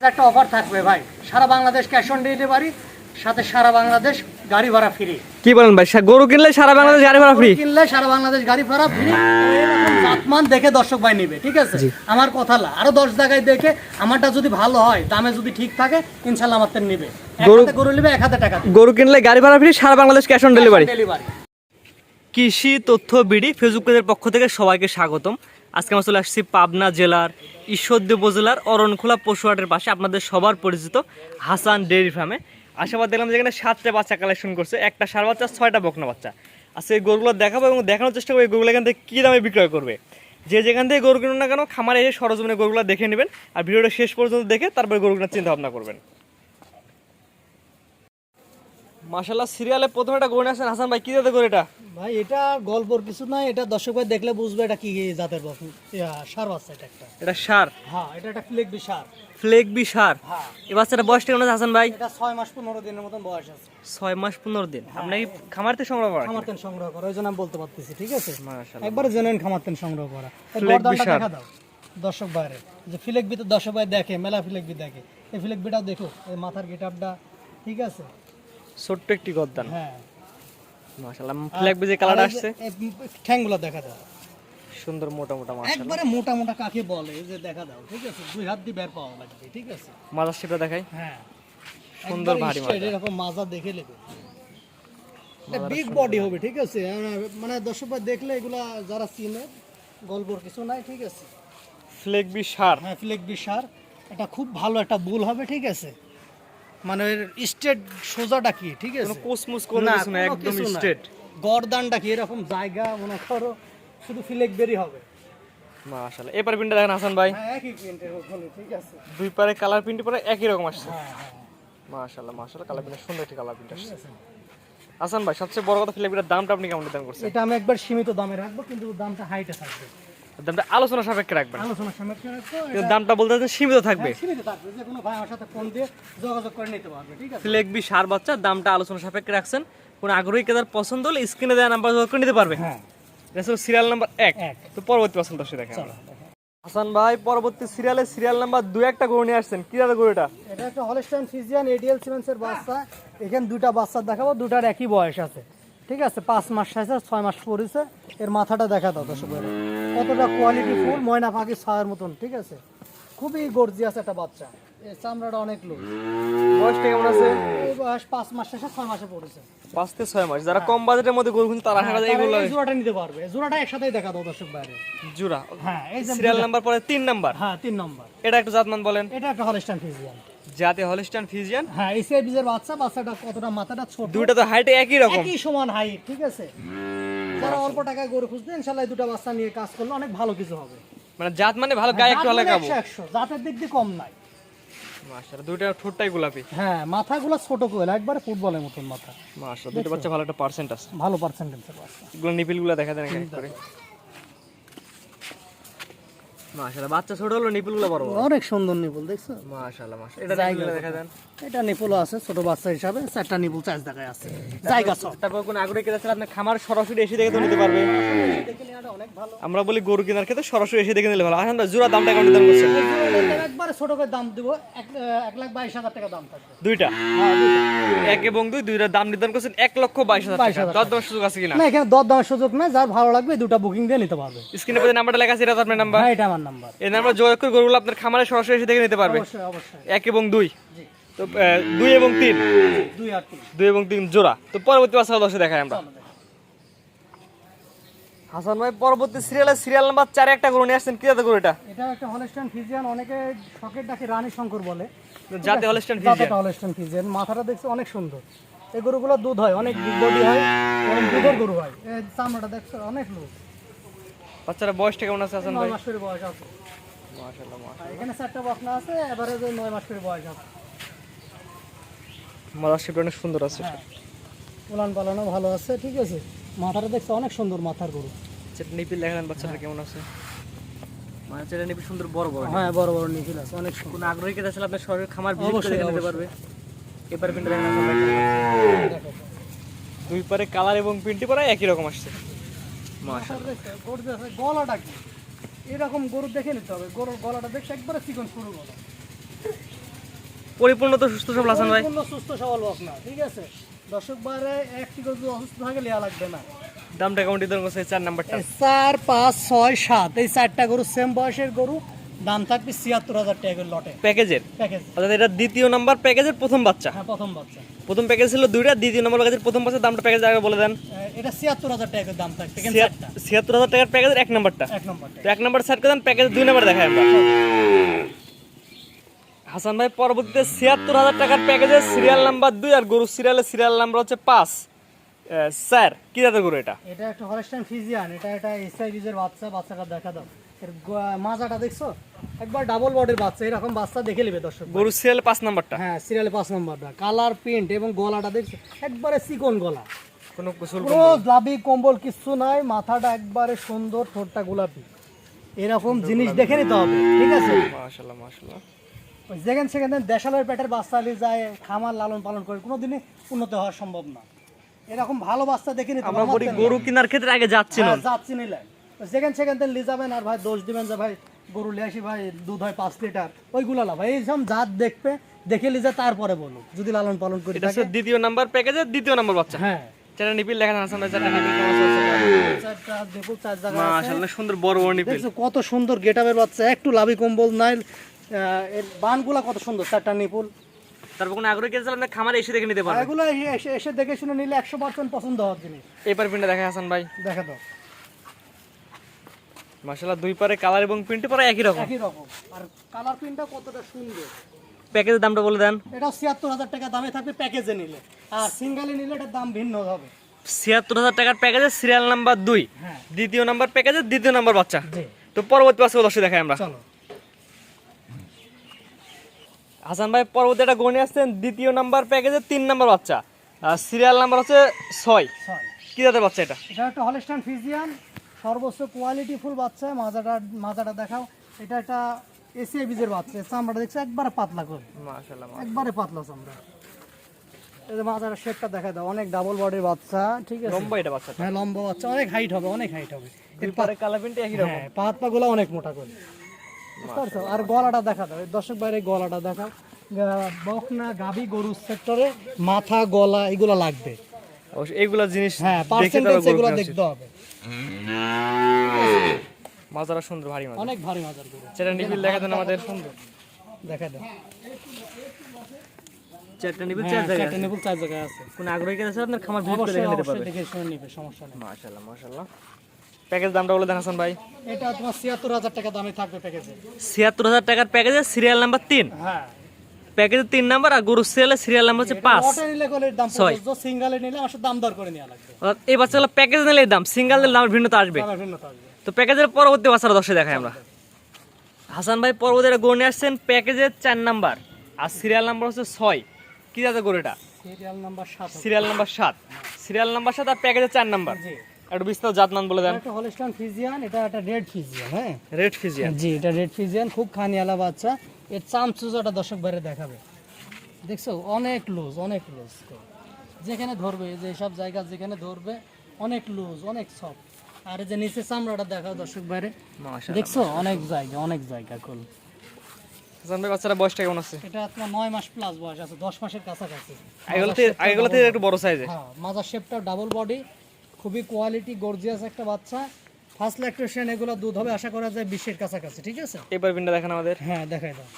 একটা অফার থাকবে ভাই। সারা বাংলাদেশ ক্যাশ অন ডেলিভারি সাথে সারা বাংলাদেশ গাড়ি ভাড়া ফ্রি কি বলেন ভাই গরু কিনলে সারা বাংলাদেশ গাড়ি ভাড়া ফ্রি কিনলে সারা বাংলাদেশ গাড়ি ভাড়া ফ্রি জাতমান দেখে দর্শক ভাই নিবে ঠিক আছে? আমার কথা না আরও দশ জায়গায় দেখে আমারটা যদি ভালো হয় দামে যদি ঠিক থাকে ইনশাল্লাহ আমার নিবে। গরু- গরু নিবে এক হাতে টাকা গরু কিনলে গাড়ি ভাড়া free Sara Bangladesh cash on delivery delivery কৃষি তথ্য বিডি ফেসবুক পেজের পক্ষ থেকে সবাইকে স্বাগতম। আজকে আমরা চলে আসছি পাবনা জেলার ঈশ্বরদী উপজেলার অরণখোলা পশুহাটের পাশে আপনাদের সবার পরিচিত হাসান ডেয়ারি ফার্মে। আশাবাদ দেখলাম যেখানে সাতটা বাচ্চা কালেকশন করছে, একটা সার বাচ্চা, ছয়টা বকনা বাচ্চা। আজকে এই গরুগুলো দেখাবো এবং দেখানোর চেষ্টা করব এই গরুগুলো এখান থেকে কী দামে বিক্রয় করবে। যে যেখান থেকে গরু কিনুন না কেন, খামারে এসে সরজমিনে গরুগুলো দেখে নেবেন। আর ভিডিওটা শেষ পর্যন্ত দেখে তারপরে গরুগুলো চিন্তা ভাবনা করবেন। মাশাল্লাহ সিরিয়ালে প্রথমে একটা গরু নিয়ে আসছেন হাসান ভাই কী দিতে করে এটা? ভাই এটা গল্পর কিছু না এটা দর্শক ভাই দেখলে বুঝবে এটা কি জাতের বকন সার বাচ্চা এটা একটা। এটা সার? হ্যাঁ এটা একটা ফ্লেক বিশার ফ্লেক বি সার? হ্যাঁ। এই বাচ্চাটা বয়স কেমন আছে হাসান ভাই? এটা ছয় মাস পনেরো দিনের মতন বয়স আছে। ছয় মাস পনেরো দিন। আপনি কি খামার থেকে সংগ্রহ করেন? খামার তেল সংগ্রহ করা ওই জন্য আমি বলতে পারতেছি ঠিক আছে? মাশাআল্লাহ। একবারে জেনুইন খামার তেল সংগ্রহ করা। গর্দানটা বিশাল। দেখা দাও দর্শক বাইরে। যে ফিলেক বি তো দর্শক ভাই দেখে মেলা ফিলেক বি দেখে। এই ফিলেক বিটাও দেখো এই মাথার গেটআপটা ঠিক আছে? ছোট্ট একটি গদ্দান। হ্যাঁ। মাশাআল্লাহ ফ্লেক বি যে কালার আসছে ঠ্যাংগুলো দেখা দাও। সুন্দর মোটা মোটা মাশাআল্লাহ। একবারে মোটা মোটা কাকে বলে যে দেখা দাও ঠিক আছে? দুই হাত দিয়ে বের পাওয়া লাগবে ঠিক আছে? মাজার শেপটা দেখাই। হ্যাঁ। সুন্দর ভারী straight এরকম মাজা দেখে নেবে। বিগ বডি হবে ঠিক আছে? মানে দর্শক ভাই দেখলে এগুলা যারা চিনে গল্পর কিছু নাই ঠিক আছে? Fleckvieh. হ্যাঁ ফ্লেক বিশার এটা খুব ভালো একটা বুল হবে ঠিক আছে? মানে স্টেট সোজাটা কি? ঠিক আছে? কোনো কোসমুস কোনো কিছু না একদম কিছু না। কি? এরকম জায়গা মনে করো শুধু ফ্লেক বেরি হবে। মাশাআল্লাহ। এবার পিনটা দেখেন হাসান ভাই। হ্যাঁ একই প্রিন্টের ওখানে ঠিক আছে। দুই পারে কালার প্রিন্ট পরে একই রকম আসছে। হ্যাঁ হ্যাঁ। মাশাআল্লাহ মাশাআল্লাহ কালার প্রিন্ট সুন্দর একটি কালার প্রিন্ট আসছে। হাসান ভাই সবচেয়ে বড় কথা ফ্লেক বিটার দামটা আপনি কেমন নির্ধারণ করছেন এটা আমি একবার সীমিত দামে রাখব কিন্তু দামটা হাইটে থাকবে। দামটা আলোচনা সাপেক্ষে রাখবেন। আলোচনার সামনে রাখব দামটা বলতে সীমিত থাকবে। হ্যাঁ, সীমিত থাকবে যে কোনো ভাই আমার সাথে ফোন দিয়ে যোগাযোগ করে নিতে পারবে ঠিক আছে? ফ্লেক সার বাচ্চা দামটা আলোচনা সাপেক্ষে রাখছেন। কোন আগ্রহী ক্রেতার পছন্দ হলে স্ক্রিনে দেওয়া নাম্বার যোগাযোগ করে নিতে পারবে। হ্যাঁ। সিরিয়াল নাম্বার এক। তো পরবর্তী পছন্দ দর্শক দেখেন হাসান ভাই পরবর্তী সিরিয়ালে সিরিয়াল নাম্বার দুই একটা গরু নিয়ে আসছেন। কি দাদা গরু এটা এটা একটা হলস্টাইন ফিজিয়ান এডিএল সিমেন্সের বাচ্চা। এখানে দুটা বাচ্চা দেখাবো দুটার একই বয়স আছে। ঠিক আছে পাঁচ মাস আছে ছয় মাস পড়েছে এর মাথাটা দেখা দাও দর্শক। কতটা কোয়ালিটি ফুল ময়না পাখি ছয়ের মতন ঠিক আছে? খুবই গর্জিয়াস একটা বাচ্চা। এর চামড়াটা অনেক লোক বয়সটা কেমন আছে বয়স পাঁচ মাস শেষে ছয় মাসে পড়েছে। পাঁচ থেকে ছয় মাস যারা কম বাজেটের মধ্যে গরু তারা এইগুলো জোড়াটা নিতে পারবে। জোড়াটা একসাথেই দেখা দাও দর্শক বাইরে হ্যাঁ এই সিরিয়াল নাম্বার পরে তিন নাম্বার হ্যাঁ তিন নম্বর এটা একটু জাতমান বলেন। এটা একটা হলস্টাইন ফিজিয়ান জাতে হলিস্টান ফিজিয়ান? হ্যাঁ বাচ্চা বাচ্চাটা কতটা মাথাটা ছোট? দুইটা তো হাইটে একই রকম। একই সমান হাইট ঠিক আছে? যারা অল্প টাকায় গরু খুঁজতে এই দুটো বাচ্চা নিয়ে কাজ করলে অনেক ভালো কিছু হবে। মানে জাত মানে ভালো গায়ে একটু খাব একশো একশো জাতের দিক দিয়ে কম নাই। মাশাআল্লাহ দুইটা ঠোঁটটাই গোলাপি। হ্যাঁ মাথাগুলো ছোট কোয়েল একবারে ফুটবলের মতন মাথা। মাশাআল্লাহ দুইটা বাচ্চা ভালো একটা পার্সেন্ট আছে। ভালো পার্সেন্টেজের বাচ্চা। এগুলো নিপিলগুলো দেখা দেন করে। মাশাআল্লাহ বাচ্চা ছোট হলো নিপিলগুলো বড় অনেক সুন্দর নিপুল দেখছ? মাশাআল্লাহ মাশাআল্লাহ। এটা দেখা দেন। এটা নিপুলও আছে ছোট বাচ্চা হিসাবে চারটা নিপুল চার্জ দেখায় আছে। জায়গা সব। তারপর কোন আগ্রহী ক্রেতা ছিল আপনার খামার সরাসরি এসে দেখে নিতে পারবে। আমরা বলি গরু কেনার ক্ষেত্রে সরাসরি এসে দেখে নিলে ভালো। আসেন জোড়া দামটা কেমন নির্ধারণ করছেন। একবারে ছোট করে দাম দিব এক লাখ বাইশ হাজার টাকা দাম থাকবে। দুইটা? হ্যাঁ, এক এবং দুই দুইটা দাম নির্ধারণ করছেন এক লক্ষ বাইশ হাজার টাকা। 22,000 দর দামের সুযোগ আছে কিনা? না এখানে দর দামের সুযোগ নেই যার ভালো লাগবে দুটা বুকিং দিয়ে নিতে পারবে। স্ক্রিনে নাম্বারটা লেখা আছে এটা আপনার নাম্বার? হ্যাঁ এটা আমার নাম্বার। এই নাম্বার যোগাযোগ করে গরুগুলো আপনার খামারে সরাসরি এসে দেখে নিতে পারবে। অবশ্যই অবশ্যই। এক এবং দুই। তো দুই এবং তিন? দুই আর তিন। দুই এবং তিন জোড়া। তো পরবর্তী বাচ্চা দশে দেখাই আমরা। হাসান ভাই পরবর্তী সিরিয়ালে সিরিয়াল নাম্বার চারে একটা গরু নিয়ে আসছেন। কি যাতে গরু এটা? এটা একটা হলস্টাইন ফিজিয়ান অনেকে শখের ডাকে রানী শঙ্কর বলে। যাতে হলস্টাইন ফিজিয়ান জাতটা হলস্টাইন ফিজিয়ান মাথাটা দেখছ অনেক সুন্দর। এই গরুগুলো দুধ হয় অনেক বডি হয় এবং দুধের গরু হয়। এই চামড়াটা দেখছ অনেক লোক বাচ্চারা বয়সটা কেমন আছে হাসান ভাই? নয় মাস করে বয়স আছে। মাশাআল্লাহ মাশাআল্লাহ। এখানে চারটা বকনা আছে এবারে যে নয় মাস করে বয়স আছে। মাদার শেপটা অনেক সুন্দর আছে। হ্যাঁ। উলান পালানো ভালো আছে ঠিক আছে। মাথাটা দেখছ অনেক সুন্দর মাথার গরু। সেটা নিপিল দেখালেন বাচ্চাটা কেমন আছে? মানে সেটা নিপিল সুন্দর বড় বড়। হ্যাঁ বড় বড় আছে অনেক সুন্দর। কোন আগ্রহী কেতা আপনার খামার ভিজিট করে নিতে পারবে? পিনটা। দুই পারে কালার এবং প্রিন্টি পরা একই রকম আসছে। গরু গলাটা কি? এরকম গরু দেখে নিতে হবে গরুর গলাটা দেখছে একবারে চিকন শুরু গলা পরিপূর্ণ তো সুস্থ সবল আছেন ভাই। পরিপূর্ণ সুস্থ সবল ঠিক আছে? দর্শক বারে একটি গরু অসুস্থ থাকে লিয়া লাগবে না। দামটা কেমন দিতে চার নাম্বারটা। চার পাঁচ ছয় সাত এই চারটা গরু সেম বয়সের গরু দাম থাকবে ছিয়াত্তর হাজার টাকা লটে। প্যাকেজের? প্যাকেজ। অর্থাৎ এটা দ্বিতীয় নাম্বার প্যাকেজের প্রথম বাচ্চা? হ্যাঁ প্রথম বাচ্চা। প্রথম প্যাকেজ ছিল দুইটা দ্বিতীয় নম্বর প্যাকেজের প্রথম বাচ্চার দামটা প্যাকেজ আগে বলে দেন। এটা ছিয়াত্তর হাজার টাকা করে দাম থাকবে। ছিয়াত্তর হাজার টাকার প্যাকেজের এক নাম্বারটা। এক নম্বরটা। তো এক নাম্বার সাইড করে দেন প্যাকেজ দুই নাম্বার আমরা। হাসান ভাই পরবর্তীতে ছিয়াত্তর হাজার টাকার প্যাকেজের সিরিয়াল নাম্বার দুই আর গরু সিরিয়ালের সিরিয়াল নাম্বার হচ্ছে পাঁচ। স্যার কি জাতের গরু এটা? এটা একটা হলস্টাইন ফিজিয়ান এটা একটা এসআই বীজের বাচ্চা বাচ্চাটা দেখা দাও। এর মাজাটা দেখছ? একবার ডাবল বডির বাচ্চা এরকম বাচ্চা দেখে নেবে দর্শক গরু সিরিয়াল পাঁচ নাম্বারটা? হ্যাঁ সিরিয়ালে পাঁচ নম্বরটা। কালার প্রিন্ট এবং গলাটা দেখছ? একবারে চিকন গলা। কোনো লাভি কম্বল কিচ্ছু নাই মাথাটা একবারে সুন্দর ঠোঁটটা গোলাপি। এরকম জিনিস দেখে নিতে হবে ঠিক আছে? মাশাল্লাহ ওই যেখানে সেখানে দেশালের পেটের বাচ্চা নিয়ে যায় খামার লালন পালন করে কোনোদিনই উন্নত হওয়া সম্ভব না। এরকম ভালো বাচ্চা দেখে নিতে আমরা গরু কেনার ক্ষেত্রে আগে যাচ্ছি না। হ্যাঁ, যাচ্ছি নিলে। যেখানে সেখান থেকে নিয়ে যাবেন আর ভাই দোষ দিবেন যে ভাই গরু লিয়ে আসি ভাই দুধ হয় পাঁচ লিটার। ওইগুলো না ভাই এইসব জাত দেখবে দেখে লিজা তারপরে বলুন। যদি লালন পালন করি এটা দ্বিতীয় নাম্বার প্যাকেজের দ্বিতীয় নাম্বার বাচ্চা। হ্যাঁ। নিপিল লেখা নিপিল চারটা চার। সুন্দর বড় বড় নিপিল। কত সুন্দর গেটাবের বাচ্চা একটু লাভি কম্বল নাই এর বানগুলা কত সুন্দর চারটা নিপুল। তারপর কোনো আগ্রহ আপনি খামারে এসে দেখে নিতে পারবেন এগুলো এসে দেখে শুনে নিলে একশো পার্সেন্ট পছন্দ হওয়ার জিনিস। এবার প্রিন্টটা দেখা হাসান ভাই। দেখা দাও। মাশাল্লাহ দুই পারে কালার এবং প্রিন্টে পরে একই রকম। একই রকম। আর কালার প্রিন্টটা কতটা সুন্দর। প্যাকেজের দামটা বলে দেন। এটা ছিয়াত্তর হাজার টাকা দামে থাকবে প্যাকেজে নিলে। আর সিঙ্গেলে নিলে এটার দাম ভিন্ন হবে। ছিয়াত্তর হাজার টাকার প্যাকেজের সিরিয়াল নাম্বার দুই হ্যাঁ। দ্বিতীয় নাম্বার প্যাকেজের দ্বিতীয় নাম্বার বাচ্চা। তো পরবর্তী বাচ্চা দর্শক দেখাই আমরা। চলো। হাসান ভাই পরবর্তী একটা গণে আসছেন দ্বিতীয় নাম্বার প্যাকেজের তিন নাম্বার বাচ্চা। আর সিরিয়াল নাম্বার হচ্ছে ছয়। কি জাতের বাচ্চা এটা? এটা একটা হলস্টান ফিজিয়ান সর্বোচ্চ কোয়ালিটি ফুল বাচ্চা মাজাটা মাজাটা দেখাও। এটা একটা এসিআই বীজের বাচ্চা চামড়াটা দেখছ একবারে পাতলা করে। একবারে পাতলা চামড়া। এই যে মাজাটা শেপটা দেখা দাও অনেক ডাবল বডির বাচ্চা ঠিক আছে? লম্বা এটা বাচ্চা হ্যাঁ লম্বা বাচ্চা অনেক হাইট হবে অনেক হাইট হবে। দুই পারে একই রকম। হ্যাঁ পা হাত পা অনেক মোটা করে। বুঝতে? আর গলাটা দেখা দাও দর্শক বাইরে গলাটা দেখাও। বকনা গরু সেক্টরে মাথা গলা এগুলো লাগবে। অবশ্য এইগুলা জিনিস হ্যাঁ পার্সেন্টেজ এগুলো দেখতে হবে। মাজারা সুন্দর ভারী মাছ অনেক ভারী মাজার গরু। চারটা নিপিল দেখা দেন আমাদের সুন্দর। দেখা দাও। চারটা নিপিল হ্যাঁ, চার জায়গায় চারটে নিপুল চার জায়গায় আছে। কোন আগ্রহী কেন আপনার? খামার ভিজিট করে দেখে নিতে দেখে শুনে নিবে সমস্যা নেই। মাশাল্লাহ মাশাল্লাহ প্যাকেজ দামটা বলে দেন হাসান ভাই। এটা তোমার ছিয়াত্তর হাজার টাকা দামে থাকবে প্যাকেজে ছিয়াত্তর হাজার টাকার প্যাকেজের সিরিয়াল নাম্বার তিন? হ্যাঁ। প্যাকেজের তিন নাম্বার আর গরু সিরিয়ালের সিরিয়াল নাম্বার হচ্ছে পাঁচ। লটে নিলে ছয়। প্রযোজ্য নিলে আমার দাম দর করে নেওয়া লাগবে। এই বাচ্চাগুলো প্যাকেজ নিলে দাম সিঙ্গেল নিলে দামের ভিন্নতা আসবে। তো প্যাকেজের পরবর্তী বাচ্চারা দর্শক দেখাই আমরা। হাসান ভাই পরবর্তী গরু নিয়ে আসছেন প্যাকেজের চার নাম্বার। আর সিরিয়াল নাম্বার হচ্ছে ছয়। কি যাতে গরু এটা? সিরিয়াল নাম্বার সাত সিরিয়াল নাম্বার সাত। সিরিয়াল নাম্বার সাত আর প্যাকেজের চার নাম্বার। জি। একটু বিস্তার জাতমান বলে দেন। একটা হলস্টাইন ফিজিয়ান এটা একটা রেড ফিজিয়ান হ্যাঁ? রেড ফিজিয়ান জি এটা রেড ফিজিয়ান খুব খানিয়ালা বাচ্চা। এর চাম চুজাটা দর্শক বাইরে দেখাবে। দেখছ? অনেক লুজ অনেক লুজ যেখানে ধরবে যে সব জায়গা যেখানে ধরবে অনেক লুজ অনেক সফট। আর যে নিচে চামড়াটা দেখাও দর্শক বাইরে। দেখছ? অনেক জায়গা অনেক জায়গা কুল হাসান বাচ্চারা বয়সটা কেমন আছে? এটা আপনার নয় মাস প্লাস বয়স আছে দশ মাসের কাছাকাছি। আগেগুলোতে আগেগুলোতে একটু বড় সাইজে হ্যাঁ মাজার শেপটা ডাবল বডি খুবই কোয়ালিটি গর্জিয়াস একটা বাচ্চা। ফার্স্ট ল্যাকটেশন এগুলো দুধ হবে আশা করা যায় বিশের কাছাকাছি ঠিক আছে? এবার পিনটা দেখেন আমাদের। হ্যাঁ দেখাই দাও।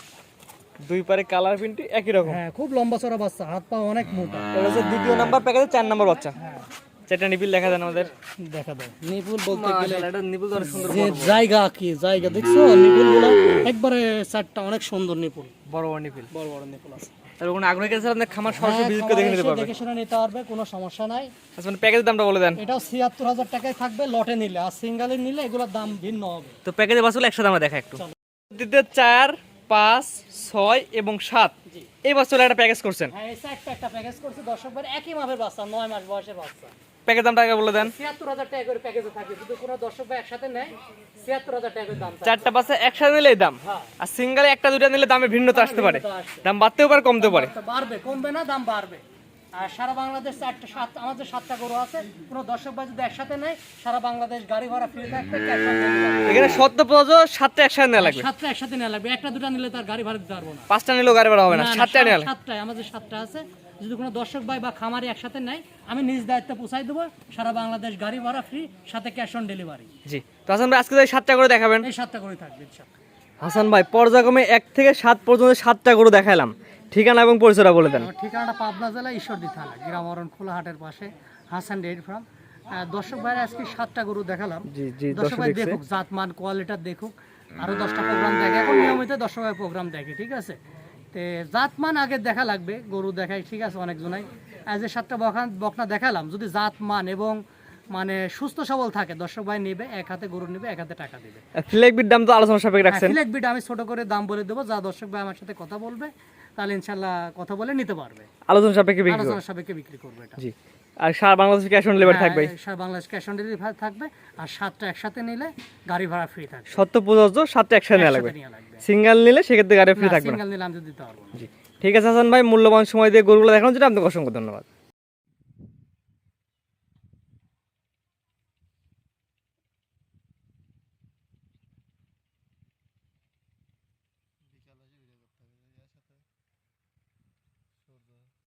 দুই পারে কালার প্রিন্ট একই রকম। হ্যাঁ খুব লম্বা চড়া বাচ্চা হাত পা অনেক মোটা। এটা হচ্ছে দ্বিতীয় নাম্বার প্যাকেজের চার নাম্বার বাচ্চা। হ্যাঁ। চারটা নিপিল দেখা দেন আমাদের। দেখা দাও। নিপুল বলতে গেলে এটা নিপুল অনেক সুন্দর যে জায়গা কি জায়গা দেখছ? নিপুলগুলো একবারে চারটা অনেক সুন্দর নিপুল। বড় বড় নিপিল। বড় বড় নিপুল আছে। তার কোনো আগ্রহী আছে আপনার খামার সরাসরি হ্যাঁ, ভিজিট করে দেখে নিতে পারবে দেখে শুনে নিতে পারবে কোনো সমস্যা নাই। আচ্ছা মানে প্যাকেজের দামটা বলে দেন। এটাও ছিয়াত্তর হাজার টাকায় থাকবে লটে নিলে। আর সিঙ্গালে নিলে এগুলোর দাম ভিন্ন হবে। তো প্যাকেজের বাসগুলো একসাথে আমরা দেখা একটু। চার পাঁচ ছয় এবং সাত। এই বাসগুলো একটা প্যাকেজ করছেন। হ্যাঁ একটা প্যাকেজ করছে। দর্শক একই মাপের বাচ্চা নয় মাস বয়সের বাচ্চা। প্যাকেজ দামটা আগে বলে দেন। ছিয়াত্তর হাজার টাকা করে প্যাকেজে থাকবে যদি কোনো দর্শক ভাই একসাথে নেয় ছিয়াত্তর হাজার টাকা করে দাম। চারটা বাসে একসাথে নিলে দাম। হ্যাঁ। আর সিঙ্গেলে একটা দুটা নিলে দামে ভিন্নতা আসতে পারে। দাম বাড়তেও পারে কমতেও পারে। বাড়বে কমবে না দাম বাড়বে। আর সারা বাংলাদেশ চারটা সাত আমাদের সাতটা গরু আছে। কোনো দর্শক ভাই যদি একসাথে নেয় সারা বাংলাদেশ গাড়ি ভাড়া ফ্রি থাকবে। এখানে সত্য সাতটা একসাথে নেওয়া লাগবে। সাতটা একসাথে নেওয়া লাগবে একটা দুটা নিলে তার গাড়ি ভাড়া দিতে পারব না। পাঁচটা নিলেও গাড়ি ভাড়া হবে না সাতটা নেওয়া সাতটায় আমাদের সাতটা আছে। যদি কোনো দর্শক ভাই বা খামারি একসাথে নেয় আমি নিজ দায়িত্বে পৌঁছাই দেবো সারা বাংলাদেশ গাড়ি ভাড়া ফ্রি সাথে ক্যাশ অন ডেলিভারি জি। তো হাসান ভাই আজকে তাই সাতটা করে দেখাবেন? এই সাতটা করে থাকবে ইনশাআল্লাহ। হাসান ভাই পর্যায়ক্রমে এক থেকে সাত পর্যন্ত সাতটা গরু দেখালাম ঠিকানা এবং পরিচয়টা বলে দেন। আমার ঠিকানাটা পাবনা জেলা ঈশ্বরদী থানা গ্রামরণ খোলাহাটের পাশে হাসান ডেয়ারি ফার্ম আহ, দর্শক ভাইরা আজকে সাতটা গরু দেখালাম। জি জি দর্শক দর্শক ভাই দেখছে। দেখুক জাতমান কোয়ালিটা দেখুক আরও দশটা প্রোগ্রাম দেখে এখন নিয়মিত দর্শক ভাই প্রোগ্রাম দেখে ঠিক আছে? তে জাতমান আগে দেখা লাগবে গরু দেখাই ঠিক আছে অনেক জনাই আজ যে সাতটা বখান বকনা দেখালাম যদি জাতমান এবং মানে সুস্থ সবল থাকে দর্শক ভাই নেবে এক হাতে গরু নেবে এক হাতে টাকা দেবে। ফিলেকবিট দাম তো আলোচনা সাপেক্ষে রাখছেন। ফিলেকবিট আমি ছোট করে দাম বলে দেবো যা দর্শক ভাই আমার সাথে কথা বলবে তাহলে ইনশাল্লাহ কথা বলে নিতে পারবে। আলোচনা সাপেক্ষে বিক্রি আলোচনা সাপেক্ষে বিক্রি করবে এটা। জি। আর সারা বাংলাদেশে ক্যাশ অন ডেলিভারি থাকবে? হ্যাঁ, সারা বাংলাদেশ ক্যাশ অন ডেলিভারি থাকবে আর সাতটা একসাথে নিলে গাড়ি ভাড়া ফ্রি থাকবে। সত্য প্রযোজ্য সাতটা একসাথে নেওয়া লাগবে। সিঙ্গেল নিলে সেক্ষেত্রে গাড়ি ফ্রি থাকবে সিঙ্গেল নিলে আমি দিতে পারব জি। ঠিক আছে হাসান ভাই মূল্যবান সময় দিয়ে গরুগুলো দেখানোর জন্য আপনাকে অসংখ্য ধন্যবাদ।